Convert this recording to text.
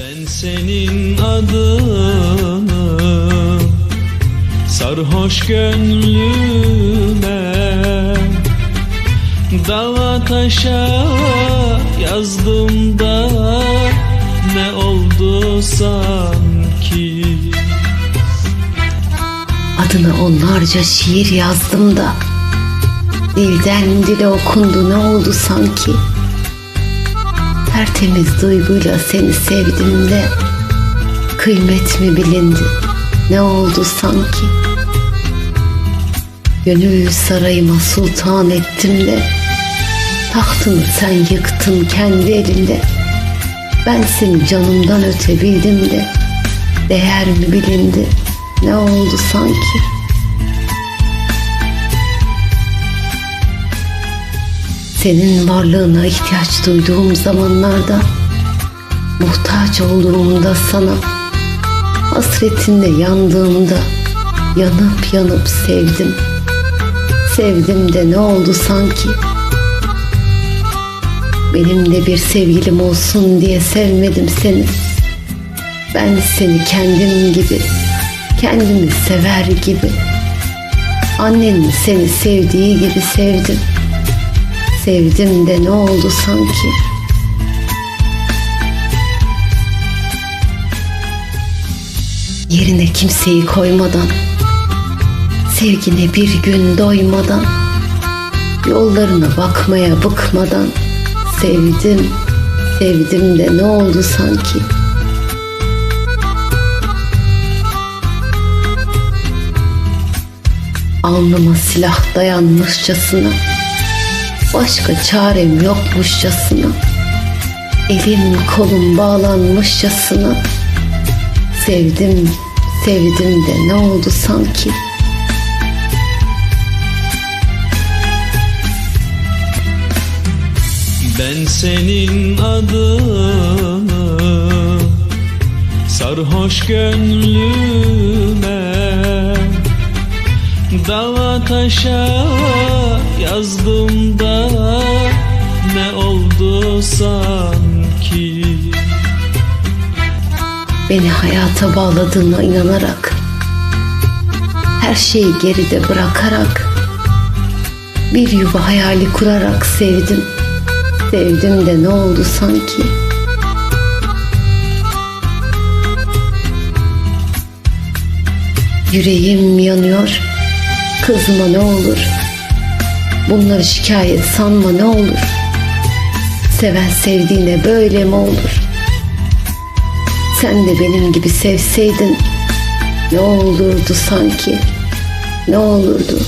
Ben senin adını sarhoş gönlüme Dağa taşa yazdım da ne oldu sanki? Adına onlarca şiir yazdım da Dilden dile okundu ne oldu sanki Tertemiz duyguyla seni sevdim de Kıymet mi bilindi. Ne oldu sanki? Gönül sarayıma sultan ettim de Tahtını sen yıktın kendi elinde. Ben seni canımdan öte bildim de Değer mi bilindi? Ne oldu sanki Senin varlığına ihtiyaç duyduğum zamanlarda Muhtaç olduğumda sana Hasretinde yandığımda Yanıp yanıp sevdim. Sevdim de ne oldu sanki? Benim de bir sevgilim olsun diye sevmedim seni. Ben seni kendim gibi Kendimi sever gibi Annenin seni sevdiği gibi sevdim Sevdim de ne oldu sanki? Yerine kimseyi koymadan Sevgine bir gün doymadan Yollarına bakmaya bıkmadan Sevdim, sevdim de ne oldu sanki? Alnıma silah dayanmışçasına Başka çarem yokmuşçasına. Elim kolum bağlanmışçasına. Sevdim, sevdim de ne oldu sanki? Ben senin adını sarhoş gönlüme Dağa taşa yazdım sanki. Beni hayata bağladığına inanarak Her şeyi geride bırakarak Bir yuva hayali kurarak sevdim. Sevdim de ne oldu sanki? Yüreğim yanıyor. Kızma ne olur. Bunları şikayet sanma ne olur Seven sevdiğine böyle mi olur? Sen de benim gibi sevseydin Ne olurdu sanki? Ne olurdu